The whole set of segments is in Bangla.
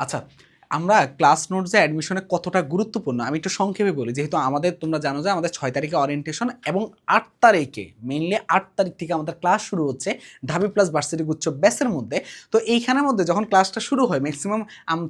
আচ্ছা আমরা ক্লাস নোটসে অ্যাডমিশনে কতটা গুরুত্বপূর্ণ? আমি একটু সংক্ষেপে বলি, যেহেতু আমাদের, তোমরা জানো যে আমাদের ছয় তারিখে অরিয়েন্টেশন এবং আট তারিখে মেনলি আট তারিখ থেকে আমাদের ক্লাস শুরু হচ্ছে ঢাবি প্লাস ভার্সিটি গুচ্ছ ব্যাসের মধ্যে। তো এইখানের মধ্যে যখন ক্লাসটা শুরু হয় ম্যাক্সিমাম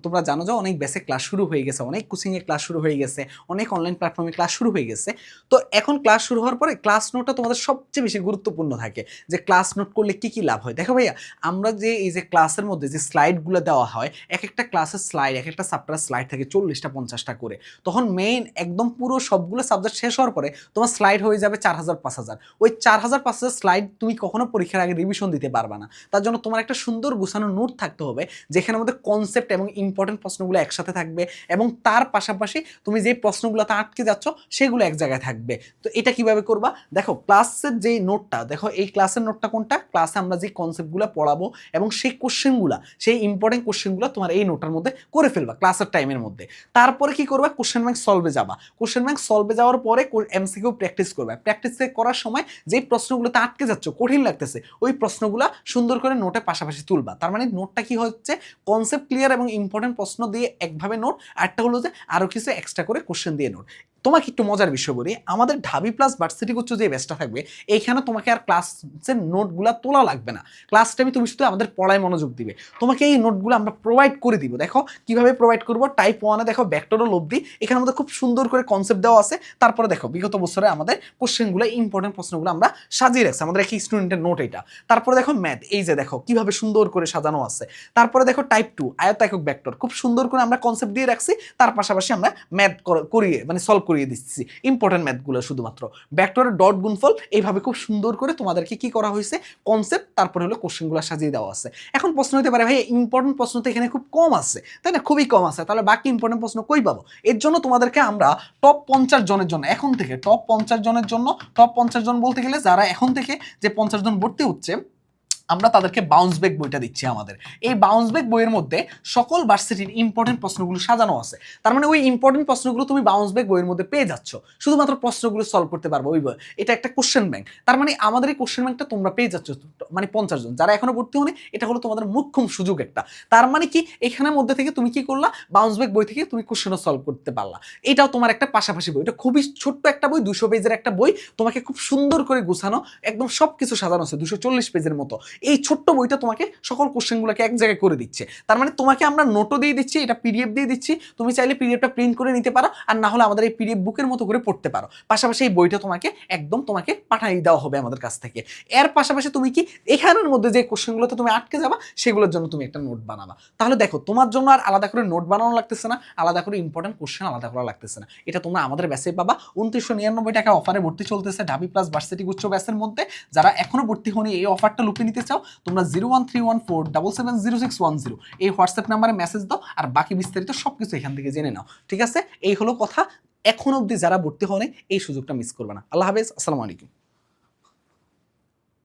তোমরা জানো যে অনেক ব্যাসে ক্লাস শুরু হয়ে গেছে, অনেক কোচিংয়ে ক্লাস শুরু হয়ে গেছে, অনেক অনলাইন প্ল্যাটফর্মে ক্লাস শুরু হয়ে গেছে। তো এখন ক্লাস শুরু হওয়ার পরে ক্লাস নোটটা তোমাদের সবচেয়ে বেশি গুরুত্বপূর্ণ থাকে যে ক্লাস নোট করলে কী কী লাভ হয়। দেখো ভাইয়া, আমরা যে, এই যে ক্লাসের মধ্যে যে স্লাইডগুলো দেওয়া হয়, এক একটা ক্লাসের স্লাইড এক একটা সাপ্টার স্লাইড থাকে চল্লিশটা, পঞ্চাশটা করে। তখন মেইন একদম পুরো সবগুলো সাবজেক্ট শেষ হওয়ার পরে তোমার স্লাইড হয়ে যাবে চার হাজার পাঁচ হাজার ওই চার হাজার পাঁচ হাজার স্লাইড তুমি কখনো পরীক্ষার আগে রিভিশন দিতে পারবে না। তার জন্য তোমার একটা সুন্দর গুছানো নোট থাকতে হবে, যেখানে আমাদের কনসেপ্ট এবং ইম্পর্টেন্ট প্রশ্নগুলো একসাথে থাকবে এবং তার পাশাপাশি তুমি যে প্রশ্নগুলোতে আটকে যাচ্ছ, সেগুলো এক জায়গায় থাকবে। তো এটা কীভাবে করবা? দেখো ক্লাসের যে নোটটা দেখো এই ক্লাসের নোটটা কোনটা? ক্লাসে আমরা যে কনসেপ্টগুলো পড়াবো এবং সেই কোশ্চেনগুলো সেই ইম্পর্টেন্ট কোশ্চেনগুলো তোমার এই নোটটার মধ্যে করে ফেলবা ক্লাসের টাইমের মধ্যে। তারপরে কি করবা? কোশ্চেন ব্যাংক সলভে যাবা। কোশ্চেন ব্যাংক সলভে যাওয়ার পরে এমসিকিউ প্র্যাকটিস করবে। প্র্যাকটিস করার সময় যেই প্রশ্নগুলোতে আটকে যাচ্ছ, কঠিন লাগতেছে, ওই প্রশ্নগুলো সুন্দর করে নোটে পাশাপাশি তুলবা। তার মানে নোটটা কি হচ্ছে? কনসেপ্ট ক্লিয়ার এবং ইম্পর্টেন্ট প্রশ্ন দিয়ে একভাবে নোট আরটা হলো যে আরও কিছু এক্সট্রা করে কোশ্চেন দিয়ে নোট তোমাকে একটু মজার বিষয় বলি। আমাদের ঢাবি প্লাস ভার্সিটি গুচ্ছ যে ব্যাচটা থাকবে, এইখানে তোমাকে আর ক্লাসের নোটগুলো তোলা লাগবে না। ক্লাস টাইমে তুমি শুধু আমাদের পড়ায় মনোযোগ দিবে। তোমাকে এই নোটগুলো আমরা প্রোভাইড করে দিব। দেখো কীভাবে প্রোভাইড করব? টাইপ ওয়ানে দেখো ব্যাক্টরও অবধি এখানে আমাদের খুব সুন্দর করে কনসেপ্ট দেওয়া আছে। তারপরে দেখো, বিগত বছরে আমাদের কোশ্চেনগুলো ইম্পর্টেন্ট প্রশ্নগুলো আমরা সাজিয়ে রাখছি। আমাদের একই স্টুডেন্টের নোট এটা। তারপরে দেখো ম্যাথ এই যে দেখো, কীভাবে সুন্দর করে সাজানো আছে। তারপরে দেখো টাইপ টু আয়ত একক ব্যাক্টর খুব সুন্দর করে আমরা কনসেপ্ট দিয়ে রাখছি। তার পাশাপাশি আমরা ম্যাথ করিয়ে মানে সলভ করিয়ে দিচ্ছি। ইম্পর্টেন্ট ম্যাথগুলো শুধুমাত্র। ব্যাক্টরের ডট গুণফল, এইভাবে খুব সুন্দর করে তোমাদেরকে কি করা হয়েছে? কনসেপ্ট তারপরে হলো কোশ্চেনগুলো সাজিয়ে দেওয়া আছে। এখন প্রশ্ন হতে পারে, ভাই ইম্পর্টেন্ট প্রশ্ন তো এখানে খুব কম আছে। তাই না? খুবই কম আছে। তাহলে বাকি ইম্পর্টেন্ট প্রশ্ন কই পাবো? এর জন্য তোমাদেরকে আমরা টপ পঞ্চাশ জনের জন্য, এখন থেকে টপ পঞ্চাশ জনের জন্য টপ পঞ্চাশ জন বলতে গেলে যারা এখন থেকে যে পঞ্চাশ জন ভর্তি হচ্ছে আমরা তাদেরকে বাউন্স ব্যাক বইটা দিচ্ছি আমাদের। এই বাউন্স ব্যাক বইয়ের মধ্যে সকল ভার্সিটির ইম্পর্টেন্ট প্রশ্নগুলো সাজানো আছে। তার মানে ওই ইম্পর্টেন্ট প্রশ্নগুলো তুমি বাউন্স ব্যাক বইয়ের মধ্যে পেয়ে যাচ্ছ। শুধুমাত্র প্রশ্নগুলো সলভ করতে পারব। ওই এটা একটা কোশ্চেন ব্যাংক তার মানে আমাদের এই কোশ্চেন ব্যাংকটা তোমরা পেয়ে যাচ্ছ মানে পঞ্চাশ জন। যারা এখনও ভর্তি হয়নি, এটা হলো তোমাদের মুখ্যম সুযোগ একটা। তার মানে কি, এখানের মধ্যে থেকে তুমি কি করলা? বাউন্স ব্যাক বই থেকে তুমি কোশ্চেনও সলভ করতে পারলা। এটাও তোমার একটা পাশাপাশি বই। এটা খুবই ছোট্ট একটা বই, দুশো পেজের একটা বই। তোমাকে খুব সুন্দর করে গুছানো, একদম সব কিছু সাজানো আছে, দুশো চল্লিশ পেজের মতো। এই ছোট্ট বইটা তোমাকে সকল কোশ্চেনগুলোকে এক জায়গায় করে দিচ্ছে। তার মানে তোমাকে আমরা নোটও দিয়ে দিচ্ছি, এটা পিডিএফ দিয়ে দিচ্ছি। তুমি চাইলে পিডিএফটা প্রিন্ট করে নিতে পারো আর না হলে আমাদের এই পিডিএফ বুকের মতো করে পড়তে পারো। পাশাপাশি এই বইটা তোমাকে একদম তোমাকে পাঠিয়ে দেওয়া হবে আমাদের কাছ থেকে। এর পাশাপাশি তুমি কি এখানের মধ্যে যে কোশ্চেনগুলোতে তুমি আটকে যাবা, সেগুলোর জন্য তুমি একটা নোট বানাবা। তাহলে দেখো, তোমার জন্য আর আলাদা করে নোট বানানো লাগতেছে না, আলাদা করে ইম্পর্টেন্ট কোশ্চেন আলাদা করা লাগতেছে না। এটা তোমরা আমাদের ব্যাসে পাবা। উনত্রিশশো নিরানব্বই টাকা অফারে ভর্তি চলতেছে ঢাবি প্লাস ভার্সিটি গুচ্ছ ব্যাসের মধ্যে। যারা এখনও ভর্তি হনি এই অফারটা লুপে নিতে চাও, তোমরা zero one three one four double seven zero six one zero এই হোয়াটসঅ্যাপ নাম্বারে মেসেজ দাও আর বাকি বিস্তারিত সব কিছু এখান থেকে জেনে নাও। ঠিক আছে? এই হলো কথা। এখন অবধি যারা ভর্তি হনে এই সুযোগটা মিস করবে না। আল্লাহ হাফেজ। আসসালামু আলাইকুম।